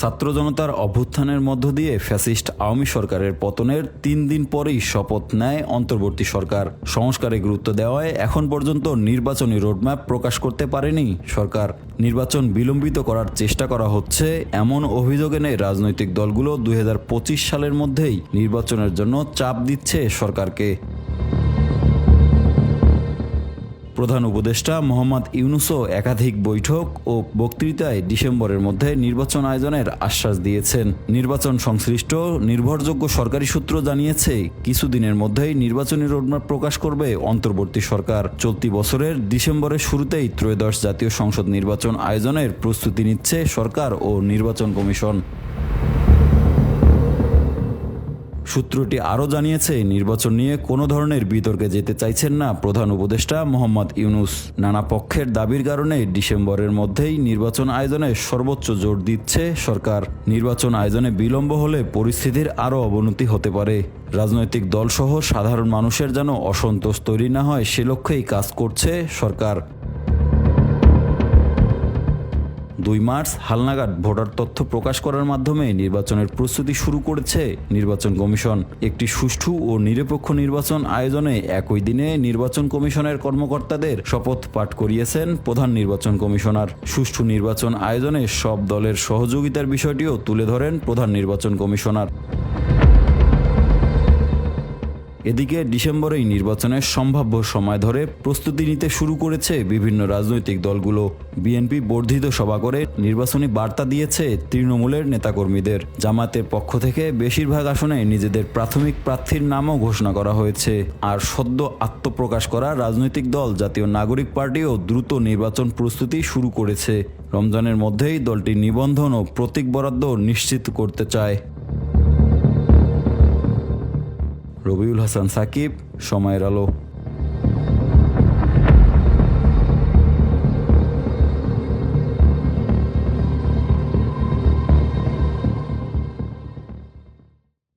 ছাত্র জনতার অভ্যুত্থানের মধ্য দিয়ে ফ্যাসিস্ট আওয়ামী সরকারের পতনের তিন দিন পরেই শপথ নেয় অন্তর্বর্তী সরকার। সংস্কারে গুরুত্ব দেওয়ায় এখন পর্যন্ত নির্বাচনী রোডম্যাপ প্রকাশ করতে পারেনি সরকার। নির্বাচন বিলম্বিত করার চেষ্টা করা হচ্ছে এমন অভিযোগ এনে রাজনৈতিক দলগুলো দু হাজার পঁচিশ সালের মধ্যেই নির্বাচনের জন্য চাপ দিচ্ছে সরকারকে। প্রধান উপদেষ্টা মোহাম্মদ ইউনুসও একাধিক বৈঠক ও বক্তৃতায় ডিসেম্বরের মধ্যে নির্বাচন আয়োজনের আশ্বাস দিয়েছেন। নির্বাচন সংশ্লিষ্ট, নির্ভরযোগ্য সরকারি সূত্র জানিয়েছে, কিছুদিনের মধ্যেই নির্বাচনী রোডম্যাপ প্রকাশ করবে অন্তর্বর্তী সরকার। চলতি বছরের ডিসেম্বরের শুরুতেই ত্রয়োদশ জাতীয় সংসদ নির্বাচন আয়োজনের প্রস্তুতি নিচ্ছে সরকার ও নির্বাচন কমিশন। সূত্রটি আরও জানিয়েছে, নির্বাচন নিয়ে কোনো ধরনের বিতর্কে যেতে চাইছেন না প্রধান উপদেষ্টা মোহাম্মদ ইউনুস। নানা পক্ষের দাবির কারণে ডিসেম্বরের মধ্যেই নির্বাচন আয়োজনে সর্বোচ্চ জোর দিচ্ছে সরকার। নির্বাচন আয়োজনে বিলম্ব হলে পরিস্থিতির আরও অবনতি হতে পারে। রাজনৈতিক দলসহ সাধারণ মানুষের যেন অসন্তোষ তৈরি না হয় সে লক্ষ্যেই কাজ করছে সরকার। দুই মার্চ হালনাগাদ ভোটার তথ্য প্রকাশ করার মাধ্যমে নির্বাচনের প্রস্তুতি শুরু করেছে নির্বাচন কমিশন। একটি সুষ্ঠু ও নিরপেক্ষ নির্বাচন আয়োজনে একই দিনে নির্বাচন কমিশনের কর্মকর্তাদের শপথ পাঠ করিয়েছেন প্রধান নির্বাচন কমিশনার। সুষ্ঠু নির্বাচন আয়োজনে সব দলের সহযোগিতার বিষয়টিও তুলে ধরেন প্রধান নির্বাচন কমিশনার। এদিকে ডিসেম্বরেই নির্বাচনের সম্ভাব্য সময় ধরে প্রস্তুতি নিতে শুরু করেছে বিভিন্ন রাজনৈতিক দলগুলো। বিএনপি বর্ধিত সভা করে নির্বাচনী বার্তা দিয়েছে তৃণমূলের নেতাকর্মীদের। জামাতের পক্ষ থেকে বেশিরভাগ আসনে নিজেদের প্রাথমিক প্রার্থীর নামও ঘোষণা করা হয়েছে। আর সদ্য আত্মপ্রকাশ করা রাজনৈতিক দল, জাতীয় নাগরিক পার্টিও দ্রুত নির্বাচন প্রস্তুতি শুরু করেছে। রমজানের মধ্যেই দলটি নিবন্ধন ও প্রতীক বরাদ্দ নিশ্চিত করতে চায়। রবিউল হাসান সাকিব সময়ের আলো।